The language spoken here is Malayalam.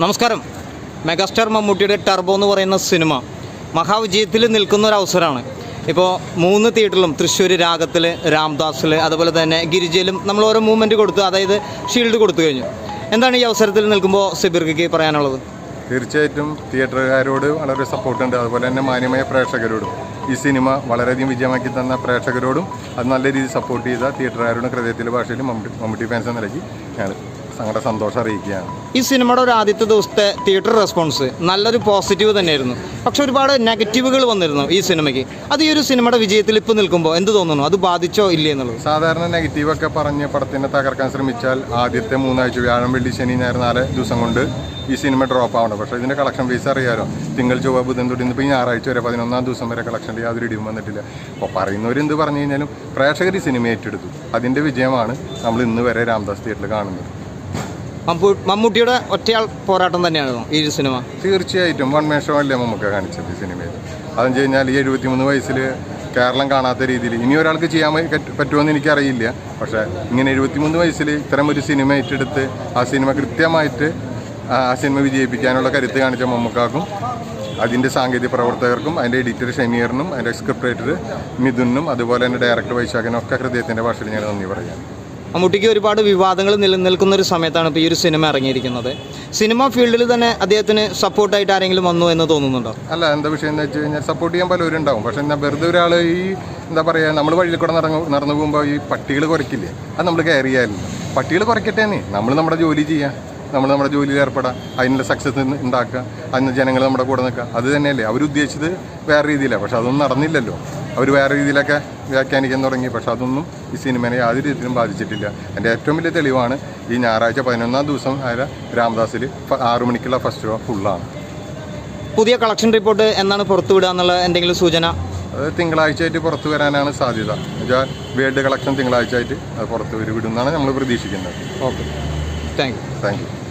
നമസ്കാരം. മെഗാസ്റ്റാർ മമ്മൂട്ടിയുടെ ടർബോ എന്ന് പറയുന്ന സിനിമ മഹാവിജയത്തിൽ നിൽക്കുന്ന ഒരു അവസരമാണ്. ഇപ്പോൾ മൂന്ന് തിയേറ്ററിലും തൃശ്ശൂർ രാഗത്തിൽ രാംദാസിൽ അതുപോലെ തന്നെ ഗിരിജയിലും നമ്മൾ ഓരോ മൂവ്മെന്റ് കൊടുത്തു. അതായത് ഷീൽഡ് കൊടുത്തു കഴിഞ്ഞു. എന്താണ് ഈ അവസരത്തിൽ നിൽക്കുമ്പോൾ സിബിർഗയ്ക്ക് പറയാനുള്ളത്? തീർച്ചയായിട്ടും തിയേറ്ററുകാരോട് വളരെ സപ്പോർട്ടുണ്ട് അതുപോലെ തന്നെ മാന്യമായ പ്രേക്ഷകരോടും. ഈ സിനിമ വളരെയധികം വിജയമാക്കി തന്ന പ്രേക്ഷകരോടും അത് നല്ല രീതിയിൽ സപ്പോർട്ട് ചെയ്ത തിയേറ്ററുകാരുടെ ഹൃദയത്തിലെ ഭാഷയിലും മമ്മൂട്ടി ഫാൻസ് എന്ന നിലയ്ക്ക് ഞങ്ങൾ ഞങ്ങളുടെ സന്തോഷം അറിയിക്കുകയാണ്. ഈ സിനിമയുടെ ഒരു ആദ്യത്തെ ദിവസത്തെ തിയേറ്റർ റെസ്പോൺസ് നല്ലൊരു പോസിറ്റീവ് തന്നെയായിരുന്നു. പക്ഷെ ഒരുപാട് നെഗറ്റീവുകൾ വന്നിരുന്നു ഈ സിനിമയ്ക്ക്. അത് ഈ ഒരു സിനിമയുടെ വിജയത്തിൽ ഇപ്പോൾ നിൽക്കുമ്പോൾ എന്ത് തോന്നുന്നു? അത് ബാധിച്ചോ ഇല്ലേ എന്നുള്ളത്? സാധാരണ നെഗറ്റീവൊക്കെ പറഞ്ഞ് പടത്തിനെ തകർക്കാൻ ശ്രമിച്ചാൽ ആദ്യത്തെ മൂന്നാഴ്ച വ്യാഴം വെള്ളി ശനി ഞായർ നാല് ദിവസം കൊണ്ട് ഈ സിനിമ ഡ്രോപ്പ് ആവണം. പക്ഷേ ഇതിന്റെ കളക്ഷൻ ഫീസ് അറിയാമല്ലോ തിങ്കൾ ചൊവ്വ ബുധൻ തുടങ്ങി ഇപ്പോൾ ഞായറാഴ്ച വരെ പതിനൊന്നാം ദിവസം വരെ കളക്ഷന്റെ യാതൊരു ഇടിവും വന്നിട്ടില്ല. അപ്പോൾ പറയുന്നവരെന്ത് പറഞ്ഞു കഴിഞ്ഞാലും പ്രേക്ഷകർ ഈ സിനിമ ഏറ്റെടുത്തു. അതിന്റെ വിജയമാണ് നമ്മൾ ഇന്ന് വരെ രാംദാസ് തിയേറ്ററിൽ കാണുന്നത്. മമ്മൂട്ടിയുടെ ഒറ്റയാൾ പോരാട്ടം തന്നെയാണോ ഈ ഒരു സിനിമ. തീർച്ചയായിട്ടും വൺ ഷോ അല്ലേ നമുക്ക് കാണിച്ചത് ഈ സിനിമയിൽ. അതെന്ന് വെച്ച് കഴിഞ്ഞാൽ ഈ എഴുപത്തിമൂന്ന് വയസ്സിൽ കേരളം കാണാത്ത രീതിയിൽ ഇനി ഒരാൾക്ക് ചെയ്യാൻ പറ്റുമെന്ന് എനിക്കറിയില്ല. പക്ഷേ ഇങ്ങനെ എഴുപത്തിമൂന്ന് വയസ്സിൽ ഇത്തരം ഒരു സിനിമ ഏറ്റെടുത്ത് ആ സിനിമ കൃത്യമായിട്ട് ആ സിനിമ വിജയിപ്പിക്കാനുള്ള കരുത്ത് കാണിച്ച മമ്മൂക്കാക്കും അതിന്റെ സാങ്കേതിക പ്രവർത്തകർക്കും അതിന്റെ എഡിറ്റർ ഷെമീറിനും അതിന്റെ സ്ക്രിപ്റ്റ് റൈറ്റർ മിഥുനും അതുപോലെ തന്നെ ഡയറക്ടർ വൈശാഖനും ഒക്കെ ഹൃദയത്തിന്റെ ഭാഷയിൽ ഞാൻ നന്ദി പറയാം മമ്മൂട്ടിക്ക് ഒരുപാട് വിവാദങ്ങൾ നിലനിൽക്കുന്ന ഒരു സമയത്താണ് ഇപ്പോൾ ഈ ഒരു സിനിമ ഇറങ്ങിയിരിക്കുന്നത്. സിനിമ ഫീൽഡിൽ തന്നെ അദ്ദേഹത്തിന് സപ്പോർട്ടായിട്ട് ആരെങ്കിലും വന്നു എന്ന് തോന്നുന്നുണ്ടോ? അല്ല എന്താ വിഷയം എന്ന് വെച്ച് കഴിഞ്ഞാൽ സപ്പോർട്ട് ചെയ്യാൻ പലരും ഉണ്ടാവും. പക്ഷേ എന്നാൽ വെറുതെ ഒരാൾ ഈ എന്താ പറയുക നമ്മൾ വഴിയിൽ കൂടെ നടന്നു നടന്നു പോകുമ്പോൾ ഈ പട്ടികൾ കുറയ്ക്കില്ലേ? അത് നമ്മൾ കെയർ പട്ടികൾ കുറയ്ക്കട്ടെ നമ്മൾ നമ്മുടെ ജോലി ചെയ്യാം. നമ്മൾ നമ്മുടെ ജോലിയിൽ ഏർപ്പെടാം. അതിനുള്ള സക്സസ് ഉണ്ടാക്കുക. അതിന് ജനങ്ങൾ നമ്മുടെ കൂടെ നിൽക്കുക. അത് തന്നെയല്ലേ. അവരുദ്ദേശിച്ചത് വേറെ രീതിയിലാണ് പക്ഷേ അതൊന്നും നടന്നില്ലല്ലോ. അവർ വേറെ രീതിയിലൊക്കെ വ്യാഖ്യാനിക്കാൻ തുടങ്ങി. പക്ഷെ അതൊന്നും ഈ സിനിമയെ യാതൊരു രീതിയിലും ബാധിച്ചിട്ടില്ല. എന്റെ ഏറ്റവും വലിയ തെളിവാണ് ഈ ഞായറാഴ്ച പതിനൊന്നാം ദിവസം ആയ രാംദാസിൽ ഫ- ആറു മണിക്കുള്ള ഫസ്റ്റ് ഷോ ഫുള്ളാണ്. പുതിയ കളക്ഷൻ റിപ്പോർട്ട് എന്നാണ് പുറത്തുവിടുക എന്നുള്ള എന്തെങ്കിലും സൂചന? അത് തിങ്കളാഴ്ച ആയിട്ട് പുറത്തു വരാനാണ് സാധ്യത. എന്നുവെച്ചാൽ വേൾഡ് കളക്ഷൻ തിങ്കളാഴ്ച ആയിട്ട് അത് പുറത്ത് വിടുമെന്നാണ് നമ്മൾ പ്രതീക്ഷിക്കുന്നത്. Okay. Thank you. Thank you.